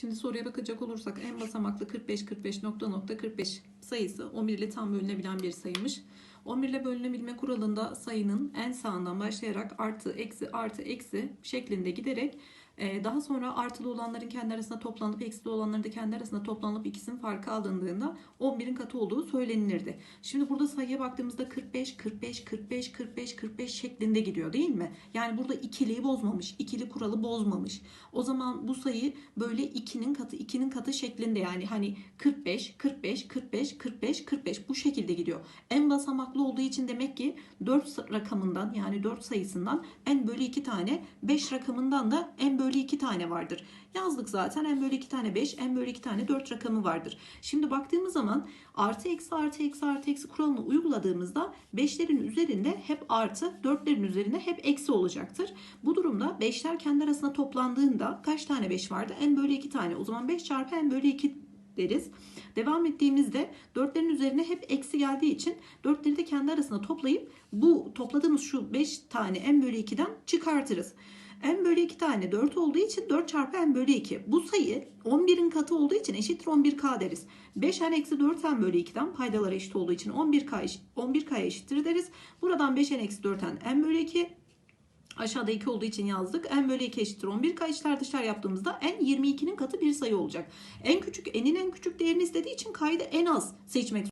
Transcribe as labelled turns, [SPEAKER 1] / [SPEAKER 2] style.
[SPEAKER 1] Şimdi soruya bakacak olursak en basamaklı 45 45 nokta nokta 45 sayısı 11 ile tam bölünebilen bir sayıymış. 11 ile bölünebilme kuralında sayının en sağından başlayarak artı eksi artı eksi şeklinde giderek daha sonra artılı olanların kendi arasında toplanıp eksili olanların da kendi arasında toplanıp ikisinin farkı alındığında 11'in katı olduğu söylenilirdi. Şimdi burada sayıya baktığımızda 45 45 45 45 45 şeklinde gidiyor değil mi? Yani burada ikiliyi bozmamış, ikili kuralı bozmamış. O zaman bu sayı böyle 2'nin katı 2'nin katı şeklinde yani hani 45 45 45 45 45 bu şekilde gidiyor. En basamaklı olduğu için demek ki 4 rakamından yani 4 sayısından en bölü 2 tane 5 rakamından da en bölü 2 tane vardır. Yazdık zaten en bölü 2 tane 5 en bölü 2 tane 4 rakamı vardır. Şimdi baktığımız zaman artı eksi artı eksi artı eksi kuralını uyguladığımızda 5'lerin üzerinde hep artı 4'lerin üzerinde hep eksi olacaktır. Bu durumda 5'ler kendi arasında toplandığında kaç tane 5 vardı? En bölü 2 tane. O zaman 5 çarpı en bölü 2 deriz. Devam ettiğimizde 4'lerin üzerine hep eksi geldiği için 4'leri de kendi arasında toplayıp bu topladığımız şu 5 tane en bölü 2'den çıkartırız. n bölü 2 tane 4 olduğu için 4 çarpı n bölü 2. Bu sayı 11'in katı olduğu için eşittir 11k deriz. 5n eksi 4 n bölü 2'den paydalar eşit olduğu için 11k, eşit- 11k eşittir deriz. Buradan 5n eksi 4 n n bölü 2 Aşağıda 2 olduğu için yazdık. n bölü 2 eşittir 11. K içler dışlar yaptığımızda n 22'nin katı bir sayı olacak. En küçük n'in en küçük değerini istediği için da en az seçmek